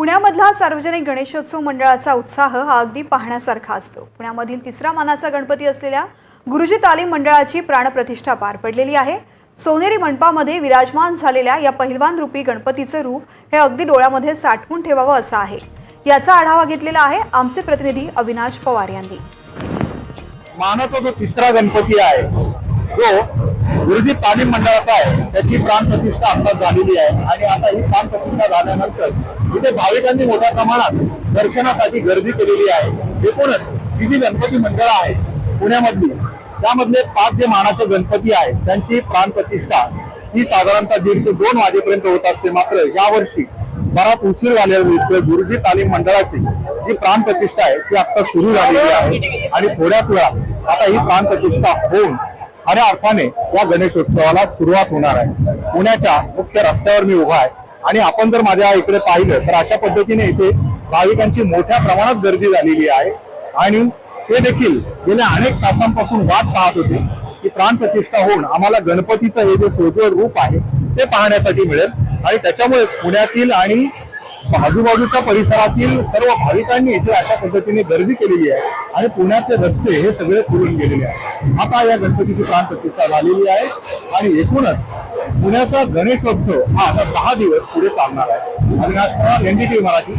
पुण्यामधला सार्वजनिक गणेशोत्सव मंडळाचा उत्साह हा अगदी पाहण्यासारखा असतो. पुण्यामधील तिसरा मानाचा गणपती असलेल्या गुरुजी तालीम मंडळाची प्राणप्रतिष्ठा पार पडलेली आहे. सोनेरी मंडपामध्ये विराजमान झालेल्या या पहिलवान रूपी गणपतीचं रूप हे अगदी डोळ्यामध्ये साठवून ठेवावं असं आहे. याचा आढावा घेतलेला आहे आमचे प्रतिनिधी अविनाश पवार यांनी. मानाचा जो तिसरा गणपती आहे जो गुरुजी पाणी मंडळाचा आहे त्याची प्राण प्रतिष्ठा आता झालेली आहे. आणि आता ही प्राण प्रतिष्ठा झाल्यानंतर इथे भाविकांनी मोठ्या प्रमाणात दर्शनासाठी गर्दी केलेली आहे. एकूणच ही जी गणपती मंडळ आहे पुण्यामधली त्यामधले पाच जे मानाचे गणपती आहेत त्यांची प्राण प्रतिष्ठा ही साधारणतः दीड ते दोन वाजेपर्यंत होत असते. मात्र यावर्षी बराच उशीर झालेला दिसतोय. गुरुजी तालीम मंडळाची जी प्राण प्रतिष्ठा आहे ती आता सुरू झालेली आहे. आणि थोड्याच वेळात आता ही प्राण प्रतिष्ठा होऊन खऱ्या अर्थाने या गणेशोत्सवाला सुरुवात होणार आहे. पुण्याच्या मुख्य रस्त्यावर मी उभा आहे. आणि आपण जर माझ्या इकडे पाहिलं तर अशा पद्धतीने इथे भाविकांची मोठ्या प्रमाणात गर्दी झालेली आहे. आणि ते देखील गेल्या अनेक तासांपासून वाट पाहत होते की प्राण प्रतिष्ठा होऊन आम्हाला गणपतीचं हे जे सोजवळ रूप आहे ते पाहण्यासाठी मिळेल. आणि त्याच्यामुळेच पुण्यातील आणि आजूबाजूच्या परिसरातील सर्व भाविकांनी इथे अशा पद्धतीने गर्दी केलेली आहे आणि पुण्यातले रस्ते हे सगळे पुरून गेलेले आहे आता या गणपतीची प्राण प्रतिष्ठा झालेली आहे आणि एकूणच पुण्याचा गणेशोत्सव हा आता दहा दिवस पुढे चालणार आहे. अविनाश पवार एनडीटी मराठी.